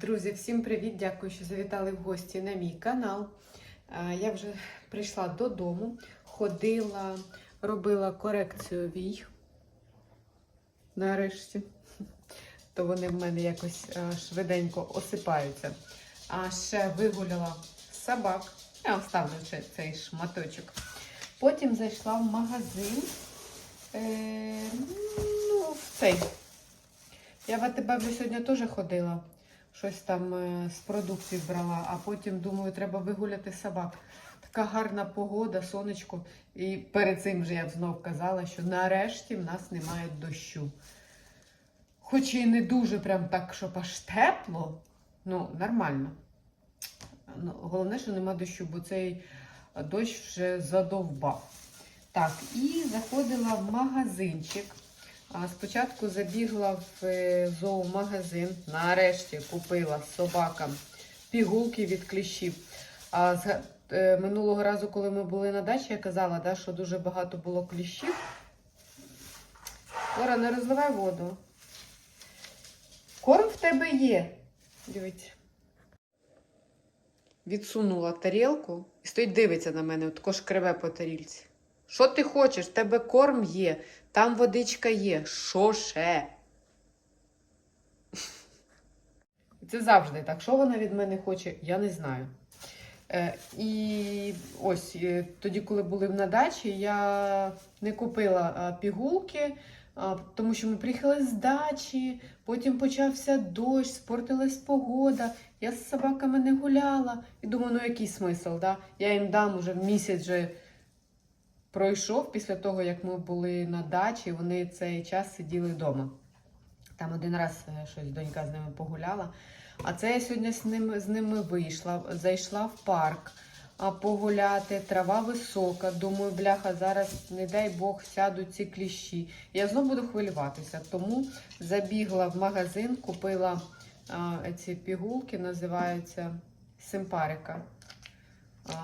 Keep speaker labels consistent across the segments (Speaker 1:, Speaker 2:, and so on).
Speaker 1: Друзі, всім привіт! Дякую, що завітали в гості на мій канал. Я вже прийшла додому, ходила, робила корекцію вій. Нарешті. То вони в мене якось швиденько осипаються. А ще вигуляла собак. Я оставлю цей шматочок. Потім зайшла в магазин. Е, ну, в цей. Я в АТБ сьогодні теж ходила. Щось там е, з продуктів брала, а потім думаю, треба вигуляти собак. Така гарна погода, сонечко. І перед цим вже я знов казала, що нарешті в нас немає дощу. Хоч і не дуже прям так, щоб аж тепло, ну нормально. Ну, Головне, що нема дощу, бо цей дощ вже задовбав. Так, і заходила в магазинчик. А Спочатку забігла в е, зоомагазин. Нарешті купила собакам пігулки від кліщів. А е, минулого разу, коли ми були на дачі, я казала, да, що дуже багато було кліщів. Лора, не розливай воду. Корм в тебе є. Дивіться. Відсунула тарілку і стоїть дивиться на мене, також криве по тарілці. Що ти хочеш? В тебе корм є, там водичка є. Що ще? Це завжди так. Що вона від мене хоче, я не знаю. Е, і ось е, тоді, коли були на дачі, я не купила а, пігулки, а, тому що ми приїхали з дачі, потім почався дощ, спортилась погода. Я з собаками не гуляла. І думаю, ну який смисл? Да? Я їм дам уже місяць вже пройшов після того, як ми були на дачі, вони цей час сиділи вдома. Там один раз е, щось донька з ними погуляла. А це я сьогодні з ними, з ними вийшла, зайшла в парк погуляти, трава висока. Думаю, бляха, зараз, не дай Бог, сядуть ці кліщі. Я знову буду хвилюватися. Тому забігла в магазин, купила а, ці пігулки, називаються симпарика. А,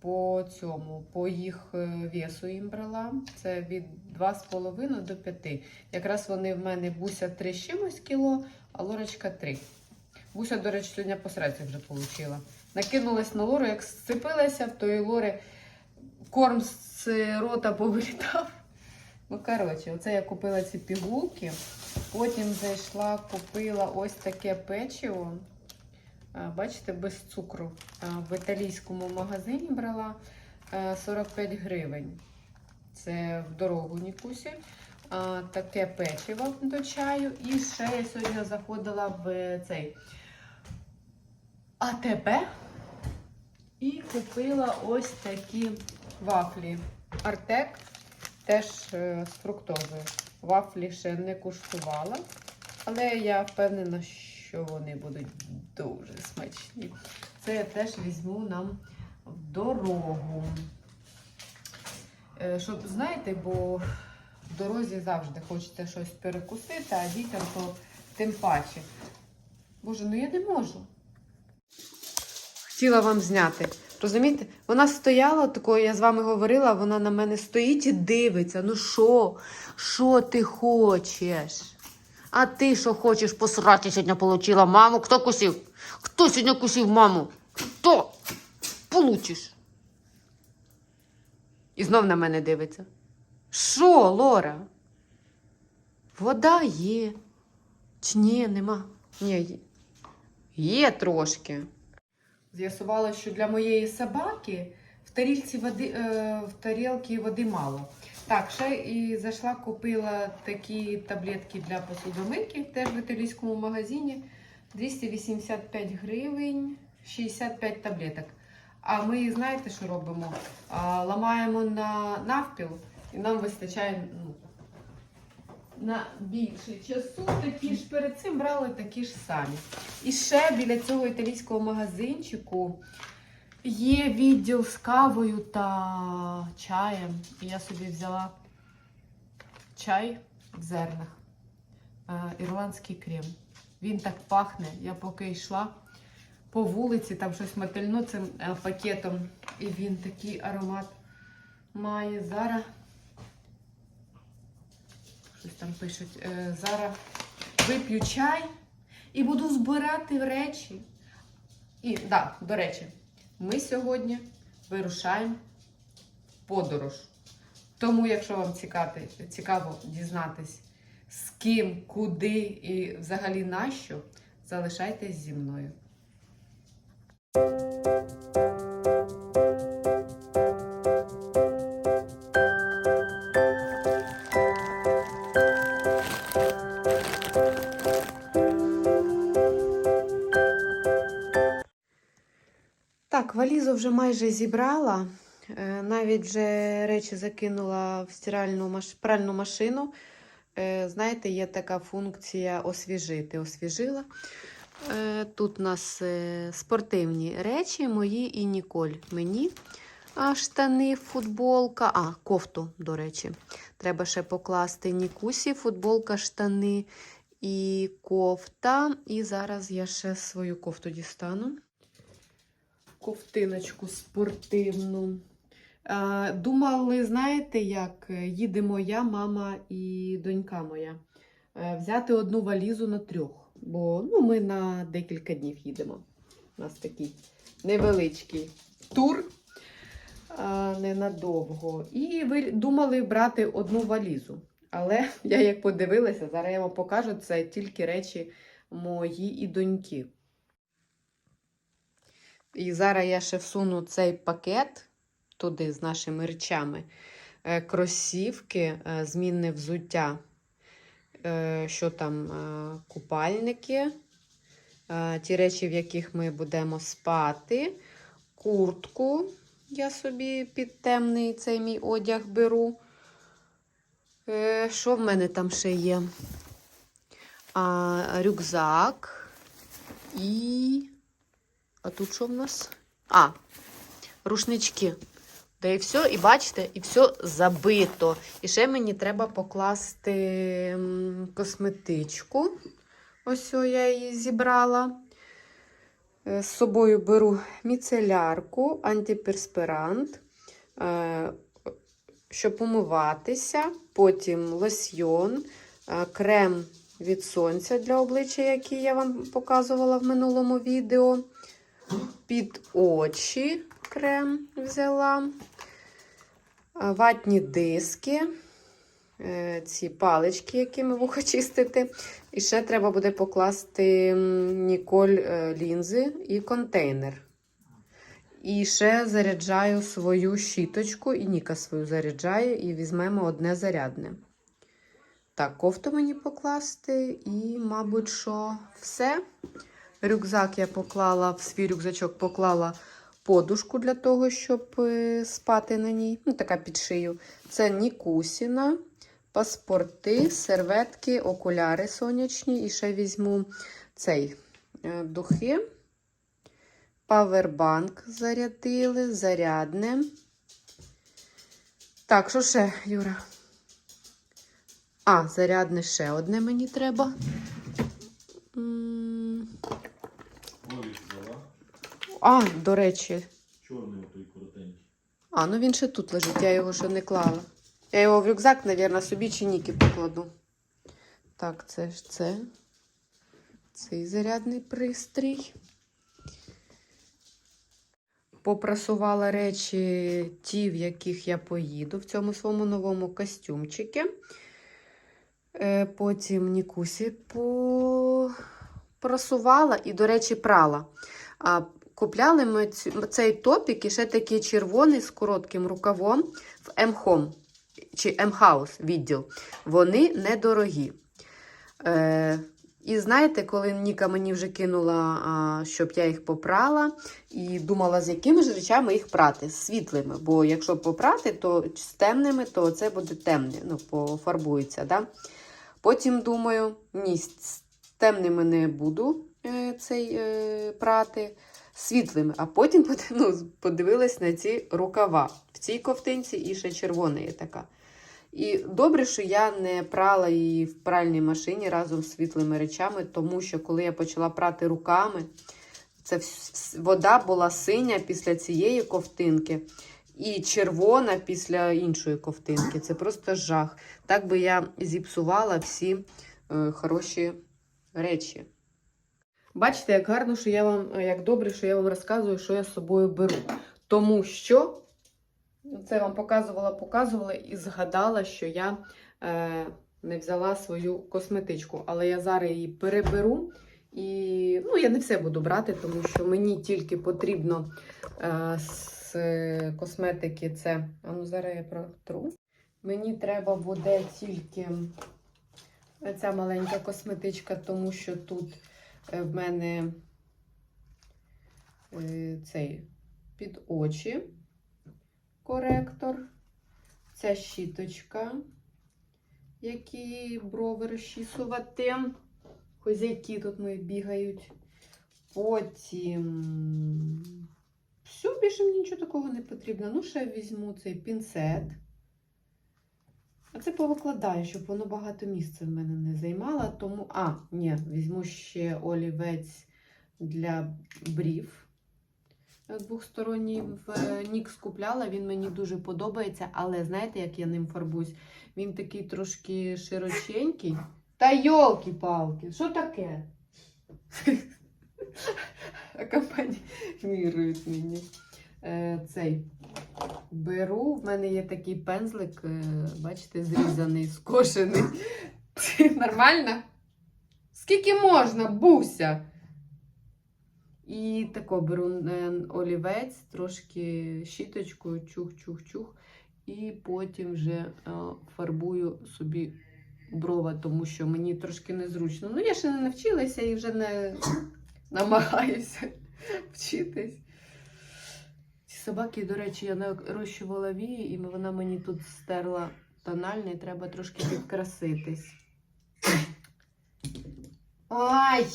Speaker 1: по цьому, по їх е, весу їм брала. Це від 2,5 до 5. Якраз вони в мене буся 3 з чимось кіло, а лорочка 3. Буся, до речі, сьогодні посередці вже отримала. Накинулась на лору, як сцепилася, в тої лори корм з рота повилітав. Ну, коротше, оце я купила ці пігулки. Потім зайшла, купила ось таке печиво. А, Бачите, без цукру. В італійському магазині брала е, 45 гривень. Це в дорогу Нікусі. Таке печиво до чаю. І ще я сьогодні заходила в цей АТБ і купила ось такі вафлі. Артек теж е, з фруктовою. Вафлі ще не куштувала, але я впевнена, що вони будуть дуже смачні. Це я теж візьму нам в дорогу. Е, Щоб, знаєте, бо в дорозі завжди хочеться щось перекусити, а дітям то тим паче. Боже, ну я не можу. Хотіла вам зняти. Розумієте? Вона стояла такою, я з вами говорила, вона на мене стоїть і дивиться. Ну що? Що ти хочеш? А ти що хочеш посрати сьогодні получила маму? Хто кусив? Хто сьогодні кусив маму? Хто? Получиш. І знов на мене дивиться. Що, Лора? Вода є. Чи ні, нема? Ні, є. Є трошки. З'ясувала, що для моєї собаки в тарілці води, е, в тарілці води мало. Так, ще і зайшла, купила такі таблетки для посудомийки, теж в італійському магазині. 285 гривень, 65 таблеток. А ми, знаєте, що робимо? Ламаємо на навпіл, і нам вистачає ну, на більше часу. Такі ж перед цим брали такі ж самі. І ще біля цього італійського магазинчику є відділ з кавою та чаєм. І я собі взяла чай в зернах, е, ірландський крем. Він так пахне. Я поки йшла по вулиці, там щось мотильно цим е, пакетом. І він такий аромат має. Зараз щось там пишуть. Е, Зараз вип'ю чай і буду збирати речі. І, да, до речі, ми сьогодні вирушаємо в подорож. Тому, якщо вам цікаво, дізнатись, з ким, куди і взагалі нащо, залишайтесь зі мною. Валізу вже майже зібрала. Е, Навіть вже речі закинула в стиральну пральну машину. Е, Знаєте, є така функція освіжити. Освіжила. Е, Тут у нас спортивні речі, мої і Ніколь мені. А штани, футболка, а, кофту, до речі. Треба ще покласти Нікусі, футболка, штани і кофта. І зараз я ще свою кофту дістану ковтиночку спортивну. Думали, знаєте, як е, їдемо я, мама і донька моя. Е, Взяти одну валізу на трьох, бо ну, ми на декілька днів їдемо. У нас такий невеличкий тур ненадовго. І ви думали брати одну валізу. Але я як подивилася, зараз я вам покажу, це тільки речі мої і доньки. І зараз я ще всуну цей пакет туди з нашими речами. Е, Кросівки, е, змінне взуття, е, що там, купальники, ті речі, в яких ми будемо спати, куртку. Я собі під темний цей мій одяг беру. Що в мене там ще є? А, рюкзак і. А тут що в нас? А, рушнички. Да і все, і бачите, і все забито. І ще мені треба покласти косметичку. Ось я її зібрала. Е, З собою беру міцелярку, антиперспирант, е, щоб умиватися, потім лосьйон, е, крем від сонця для обличчя, який я вам показувала в минулому відео. Під очі крем взяла, ватні диски, е, ці палички, якими вуха чистити. І ще треба буде покласти Ніколь е, лінзи і контейнер. І ще заряджаю свою щіточку, і Ніка свою заряджає, і візьмемо одне зарядне. Так, кофту мені покласти, і, мабуть, що все. Рюкзак я поклала, в свій рюкзачок поклала подушку для того, щоб е, спати на ній. Ну, така під шию. Це Нікусіна, паспорти, серветки, окуляри сонячні. І ще візьму цей е, духи. Павербанк зарядили, зарядне. Так, що ще, Юра? А, зарядне ще одне мені треба. А, до речі.
Speaker 2: Чорний отой коротенький.
Speaker 1: А, ну він ще тут лежить, я його ще не клала. Я його в рюкзак, мабуть, собі чи Ніки покладу. Так, це ж це. Цей зарядний пристрій. Попрасувала речі ті, в яких я поїду в цьому своєму новому костюмчику. Е, Потім Нікусі попросувала і, до речі, прала. А, Купляли ми цей топік і ще такий червоний з коротким рукавом в M-Home чи M-House відділ. Вони недорогі. Е, і знаєте, коли Ніка мені вже кинула, щоб я їх попрала, і думала, з якими ж речами їх прати, з світлими. Бо якщо попрати, то з темними, то це буде темне, ну, пофарбується. Да? Потім думаю, ні, з темними не буду е, цей е, прати, світлими. А потім ну, подивилась на ці рукава. В цій ковтинці і ще червона є така. І добре, що я не прала її в пральній машині разом з світлими речами, тому що коли я почала прати руками, це вода була синя після цієї ковтинки і червона після іншої ковтинки. Це просто жах. Так би я зіпсувала всі е, хороші речі. Бачите, як гарно, що я вам, як добре, що я вам розказую, що я з собою беру. Тому що це вам показувала, показувала і згадала, що я е, не взяла свою косметичку. Але я зараз її переберу. І ну, я не все буду брати, тому що мені тільки потрібно е, з е, косметики це. А ну зараз я протру. Мені треба буде тільки ця маленька косметичка, тому що тут е, в мене е, цей під очі коректор. Ця щіточка, які брови розчісувати. Хозяйки тут мої бігають. Потім. Все, більше мені нічого такого не потрібно. Ну, ще візьму цей пінцет. А це повикладаю, щоб воно багато місця в мене не займало. Тому. А, ні, візьму ще олівець для брів. Двохсторонній в Нікс купляла, він мені дуже подобається, але знаєте, як я ним фарбуюсь? Він такий трошки широченький. Та йолки-палки, що таке? Акомпанірують мені. Е, Цей беру. В мене є такий пензлик, е, бачите, зрізаний, скошений. Нормально? Скільки можна, буся? І тако беру е, олівець, трошки щіточкою, чух-чух-чух. І потім вже фарбую собі брова, тому що мені трошки незручно. Ну, я ще не навчилася і вже не намагаюся вчитись. Собаки, до речі, я нарощувала вії, і вона мені тут стерла тональний, треба трошки підкраситись. Ай!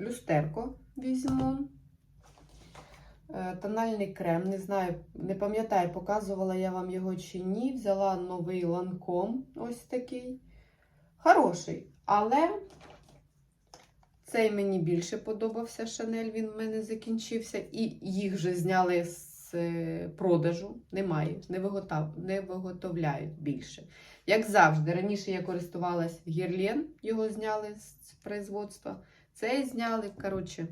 Speaker 1: Люстерко візьму. Е, Тональний крем, не знаю, не пам'ятаю, показувала я вам його чи ні. Взяла новий ланком, ось такий. Хороший. Але цей мені більше подобався Шанель, він в мене закінчився. І їх вже зняли з е, продажу. Немає, не, виготов... не виготовляють більше. Як завжди, раніше я користувалась Гірлен, його зняли з производства. Цей зняли, коротше.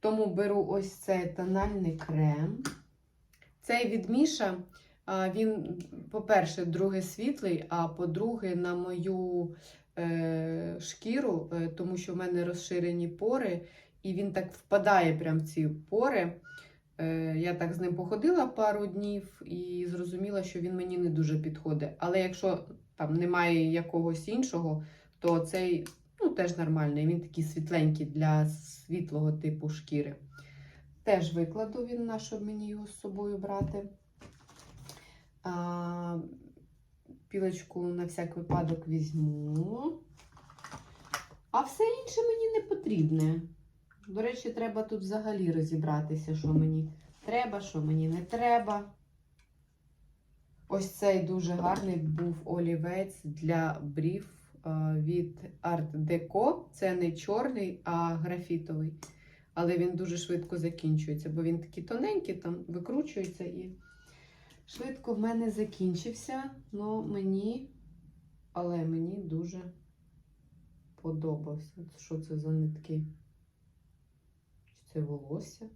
Speaker 1: Тому беру ось цей тональний крем. Цей від Міша, він, по-перше, другий світлий, а по-друге, на мою шкіру, е, тому що в мене розширені пори, і він так впадає прям в ці пори. Е, я так з ним походила пару днів і зрозуміла, що він мені не дуже підходить. Але якщо там немає якогось іншого, то цей ну, теж нормальний. Він такий світленький для світлого типу шкіри. Теж викладу він на, щоб мені його з собою брати. А, пілочку на всяк випадок візьму. А все інше мені не потрібне. До речі, треба тут взагалі розібратися, що мені треба, що мені не треба. Ось цей дуже гарний був олівець для брів е, від Art Deco. Це не чорний, а графітовий. Але він дуже швидко закінчується, бо він такий тоненький, там викручується і швидко в мене закінчився. Ну, мені, але мені дуже подобався. Що це за нитки? Чи це волосся?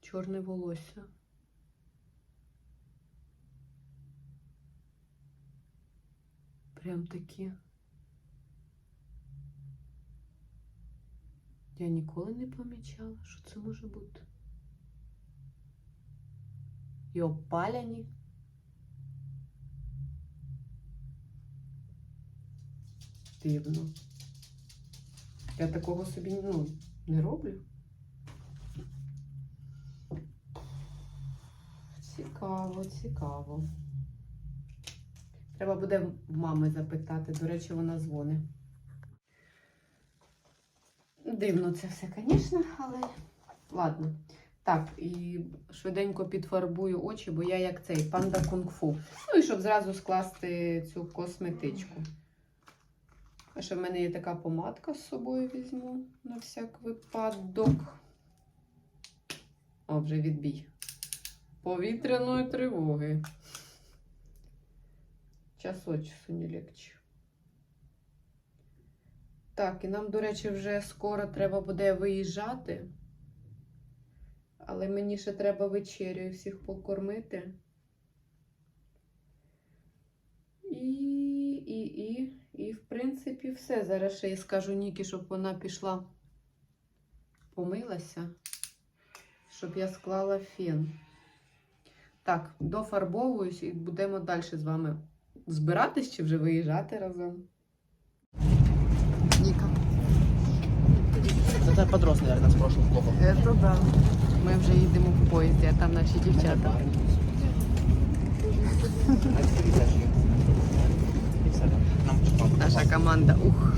Speaker 1: Чорне волосся. Прям такі. Я ніколи не помічала, що це може бути. І опаляні. Дивно. Я такого собі ну, не роблю. Цікаво, цікаво. Треба буде в мами запитати. До речі, вона дзвонить. Дивно це все, звісно, але ладно. Так, і швиденько підфарбую очі, бо я як цей панда кунг-фу. Ну і щоб зразу скласти цю косметичку. А ще в мене є така помадка з собою візьму на всяк випадок. О, вже відбій. Повітряної тривоги. Час не легче. Так, і нам, до речі, вже скоро треба буде виїжджати. Але мені ще треба вечерю всіх покормити. І, і, і, і, в принципі, все. Зараз ще я скажу Нікі, щоб вона пішла, помилася, щоб я склала фен. Так, дофарбовуюсь і будемо далі з вами збиратись чи вже виїжджати разом. Ніка.
Speaker 3: Это подрос, наверное, с прошлых блоков.
Speaker 1: Это да. Ми вже їдемо в поїзді, а там наші дівчата. Наша команда. Ух.